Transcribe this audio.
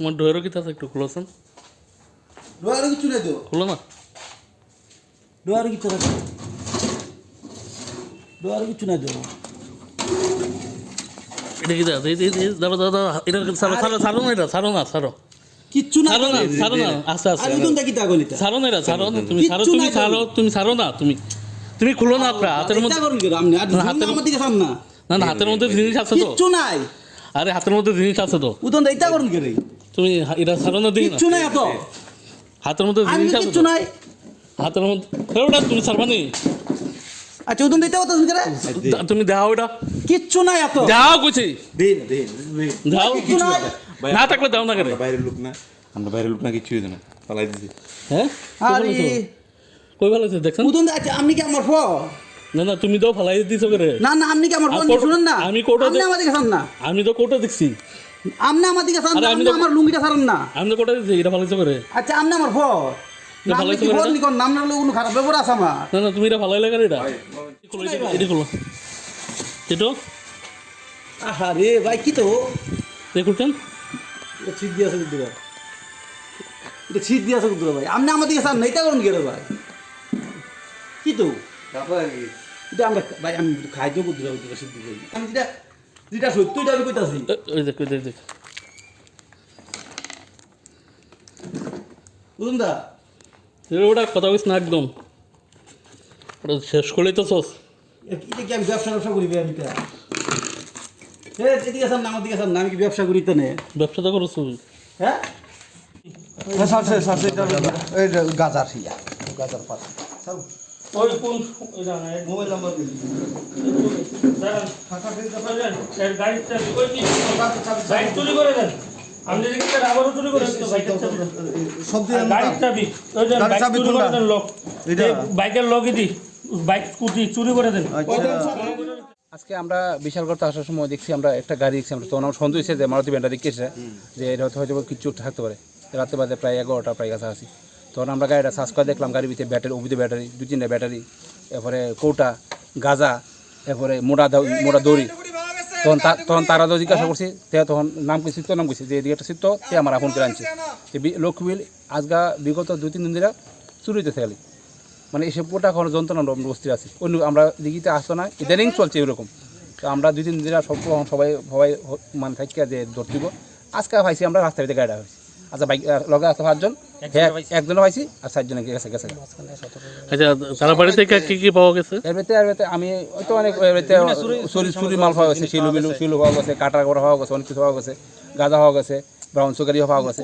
তোমার ডোয়েরও কি আছে একটু খুলোছেন ডোয়ারে কিছু নাই তো। খুলো না? ডোয়ারে কিছু নাই। তো ডোয়ারে কিছু নাই তো। এটা কি আছে এই এই- এই দাদা দাদা এটা ছাড়ো ছাড়ো ছাড়ো না এটা ছাড়ো না কিচ্ছু নাই। ছাড়ো না ছাড়ো না আস্তে আস্তে আর কোন দেখি তাগলিতা ছাড়ো না এটা ছাড়ো না তুমি কিচ্ছু তুমি। ছাড়ো তুমি ছাড়ো না তুমি তুমি খুলো না আপনার হাতের মধ্যে কি না, হাতের- আমার দিকে চান না। না না হাতের মধ্যে জিনিস আছে তো। কিচ্ছু নাই। আরে হাতের মধ্যে জিনিস আছে তো। উদন এটা করুন কি রে? তুমি এটা ছাড়ো না দিই না। কিচ্ছু নাই এত। হাতের মধ্যে জিনিস আছে কিচ্ছু তো। নাই। হাতের মধ্যে ওটা তুমি ছাড়বা নি। আচ্ছা উদন এটা কথা শুনকে তুমি দেখাও এটা কিচ্ছু নাই এত। দাও কইছি দেন দেন দেখাও কিচ্ছু নাই। না থাকলে দাও না করে বাইরের লোক না। আমরা বাইরের লোক না কিছু না। পালাই দিছি। হ্যাঁ? আরে। কই ভালো আছে দেখছেন? উদন আচ্ছা আপনি কি আমার ফ না না তুমি তো ফালাই দিছো করে। না না আপনি কি আমার শুনুন না? আমি কোটো আপনি আমার দিকে না। আমি তো কোটা দেখছি। আপনি আমার দিকে না আমি আপনি আমার লুঙ্গিটা ছাড়েন না। আমি তো কোটা দেখছি এটা ফালাইছো করে। আচ্ছা আপনি আমার ফ না, ভালো আপনি কি করে না। নিকন নাম না কোনো খারাপ ব্যাপার আছে আমার। না না তুমি এটা ফালাই লাগে এটা। খুলো, এটা- খুলো এটো আরে ভাই কি তো? খুলছেন এটা ছিট দিয়ে আছে বুদ্ধ ভাই। এটা ছিট দিয়ে আছে বুদ্ধ ভাই। আপনি আমার দিকে না এটা করুন কি রে ভাই? কি তো? এটা আমরা ভাই আমি খাইতে বুদ্ধ ভাই বুদ্ধ ছিট দিয়ে আমি যেটা যেটা সত্য এটা আমি কইতাছি ওই দেখ দেখ দেখ বুঝুন দা ওটা কথা বলিস না একদম ওটা শেষ করলেই তো সস এটা কি আমি ব্যবসা ব্যবসা করি আমি এটা হ্যাঁ এদিকে চান না আমার দিকে চান না আমি কি ব্যবসা করি তো নে ব্যবসা তো করছ হ্যাঁ গাজার গাজার পাশে ওই কোন ওই জানা মোবাইল নাম্বার দিন। বাইক চুরি করে দেন। আপনি যদি কিনা আবারও চুরি করে দেন তো বাইকের চাবি। সব দিয়ে গাড়ির চাবি ওই যে বাইক চুরি করে দেন লক। এটা? এই বাইকের লগই দি বাইক স্কুটি চুরি করে দেন। আজকে আমরা বিশালগড়তে আসার সময় দেখছি আমরা একটা গাড়ি দেখছি আমরা তখন আমার সন্দেহ হয়েছে যে মারুতি ব্যান্ডা দেখেছে যে এটা হয়তো হয়তো কিছু থাকতে পারে। রাতে বাদে প্রায় এগারোটা প্রায় কাছাকাছি। তখন আমরা গাড়িটা সার্চ করে দেখলাম, গাড়ির ভিতরে ব্যাটারি অভিধ ব্যাটারি দু তিনটা ব্যাটারি এরপরে কৌটা, গাজা, এরপরে মোটা মোটা দড়ি। তখন তখন তারা তো জিজ্ঞাসা করছি, তে তখন নাম কি চিত্ত, নাম কইছে যে এদিকে একটা চিত্ত, তে আমার আপন করে আনছে। লক্ষ্মীবিল আজগা বিগত দু তিন দিন ধরে চুরিতে থাকলি মানে এসব পুরোটা কোনো যন্ত্রণা বস্তির আছি। অন্য আমরা দিঘিতে আসতো না, ইদানিং চলছে এরকম। তো আমরা দুই তিন দিন সব সবাই সবাই মানে থাকি যে ধরতিব, আজকে পাইছি আমরা ভিতরে গাড়ি হয়েছি আচ্ছা বাইক লগে আছে পাঁচজন? হ্যাঁ একজনে পাইছি আর চারজনে গেছে গেছে আচ্ছা তারা বাড়ি থেকে কি কি পাওয়া গেছে? এর ভিতরে এর ভিতরে আমি তো অনেক এর ভিতরে চুরি চুরি মাল পাওয়া গেছে শিলু বিলু শিলু পাওয়া গেছে কাটা করা পাওয়া গেছে অনেক কিছু পাওয়া গেছে গাঁজা পাওয়া গেছে ব্রাউন সুগারিও পাওয়া গেছে।